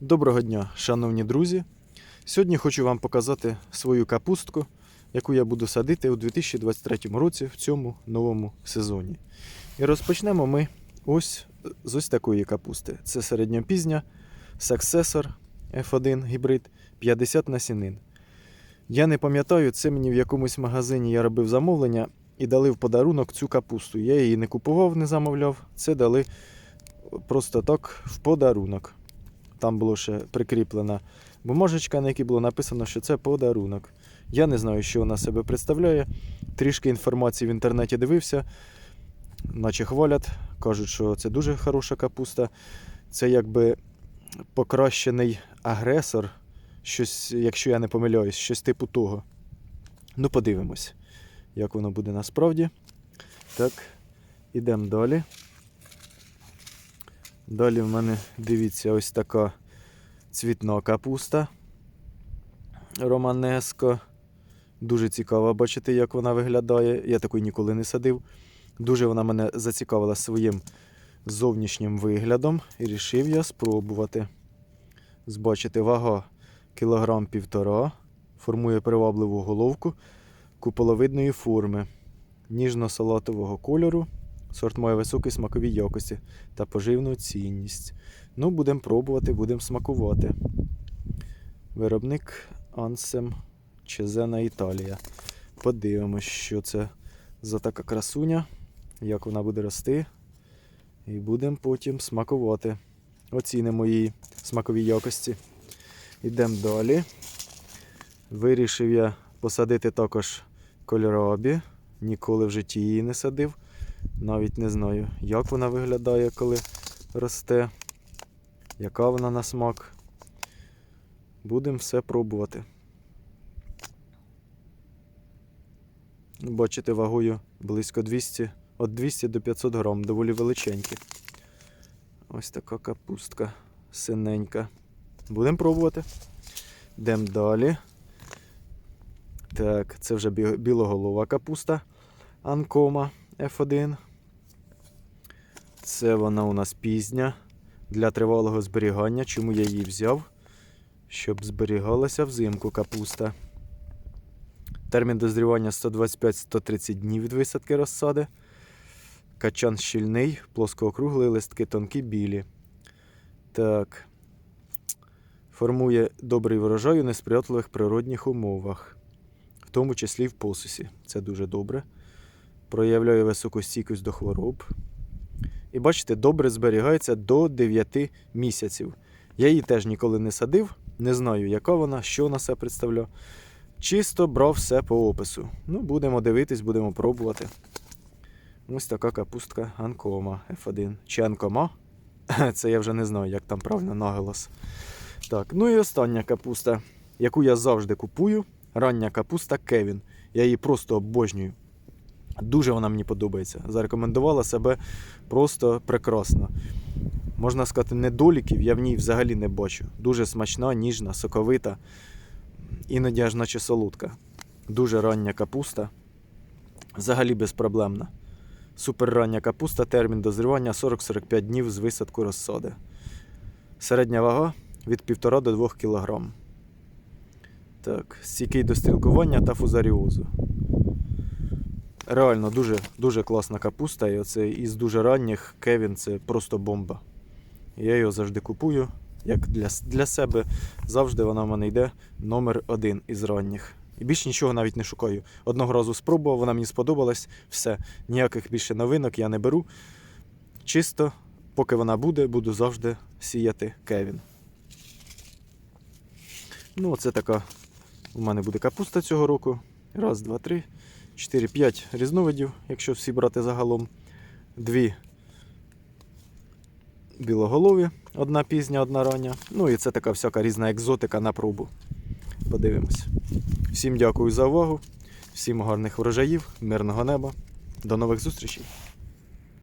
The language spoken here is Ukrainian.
Доброго дня, шановні друзі. Сьогодні хочу вам показати свою капустку, яку я буду садити у 2023 році в цьому новому сезоні. І розпочнемо ми ось з ось такої капусти. Це середньопізня Successor F1 гібрид 50 насінин. Я не пам'ятаю, це мені в якомусь магазині я робив замовлення і дали в подарунок цю капусту. Я її не купував, не замовляв. Це дали просто так в подарунок. Там було ще прикріплена бумажечка, на якій було написано, що це подарунок. Я не знаю, що вона себе представляє. Трішки інформації в інтернеті дивився, наче хвалять. Кажуть, що це дуже хороша капуста. Це якби покращений агресор, щось, якщо я не помиляюсь, щось типу того. Ну, подивимось, як воно буде насправді. Так, ідемо далі. Далі в мене, дивіться, ось така цвітна капуста. Романеско. Дуже цікаво бачити, як вона виглядає. Я такої ніколи не садив. Дуже вона мене зацікавила своїм зовнішнім виглядом і рішив я спробувати. Збачити вага кілограм півтора. Формує привабливу головку куполовидної форми, ніжно-салатового кольору. Сорт має високі смакові якості та поживну цінність. Ну, будемо пробувати, будемо смакувати. Виробник Ансем Чезена Італія. Подивимось, що це за така красуня, як вона буде рости. І будемо потім смакувати. Оцінимо її смакові якості. Йдемо далі. Вирішив я посадити також кольорабі. Ніколи в житті її не садив. Навіть не знаю, як вона виглядає, коли росте, яка вона на смак. Будемо все пробувати. Бачите, вагою близько 200, від 200 до 500 грам, доволі величенькі. Ось така капустка синенька. Будемо пробувати. Йдемо далі. Так, це вже білоголова капуста Анкома F1. Це вона у нас пізня для тривалого зберігання. Чому я її взяв? Щоб зберігалася взимку капуста. Термін дозрівання 125-130 днів від висадки розсади. Качан щільний, плоскоокруглий, листки тонкі, білі. Так. Формує добрий врожай у несприятливих природних умовах, в тому числі в посусі. Це дуже добре. Проявляє високу стійкість до хвороб. І бачите, добре зберігається до 9 місяців. Я її теж ніколи не садив, не знаю, яка вона, що вона себе представляє. Чисто брав все по опису. Ну, будемо дивитись, будемо пробувати. Ось така капустка Анкома F1. Чи Анкома? Це я вже не знаю, як там правильно наголос. Так, ну і остання капуста, яку я завжди купую. Рання капуста Кевін. Я її просто обожнюю. Дуже вона мені подобається. Зарекомендувала себе просто прекрасно. Можна сказати, недоліків я в ній взагалі не бачу. Дуже смачна, ніжна, соковита, іноді аж наче солодка. Дуже рання капуста. Взагалі безпроблемна. Суперрання капуста, термін дозрівання 40-45 днів з висадку розсади. Середня вага від 1,5 до 2 кг. Так, стійкий до стрілкування та фузаріозу. Реально дуже, дуже класна капуста. І оце із дуже ранніх Кевін це просто бомба. Я його завжди купую. Як для, для себе завжди вона в мене йде номер один із ранніх. І більше нічого навіть не шукаю. Одного разу спробував, вона мені сподобалась. Все, ніяких більше новинок я не беру. Чисто, поки вона буде, буду завжди сіяти Кевін. Ну, оце така у мене буде капуста цього року. Раз, два, три, чотири, п'ять різновидів, якщо всі брати загалом. Дві білоголові, одна пізня, одна рання. Ну і це така всяка різна екзотика на пробу. Подивимось. Всім дякую за увагу, всім гарних врожаїв, мирного неба. До нових зустрічей!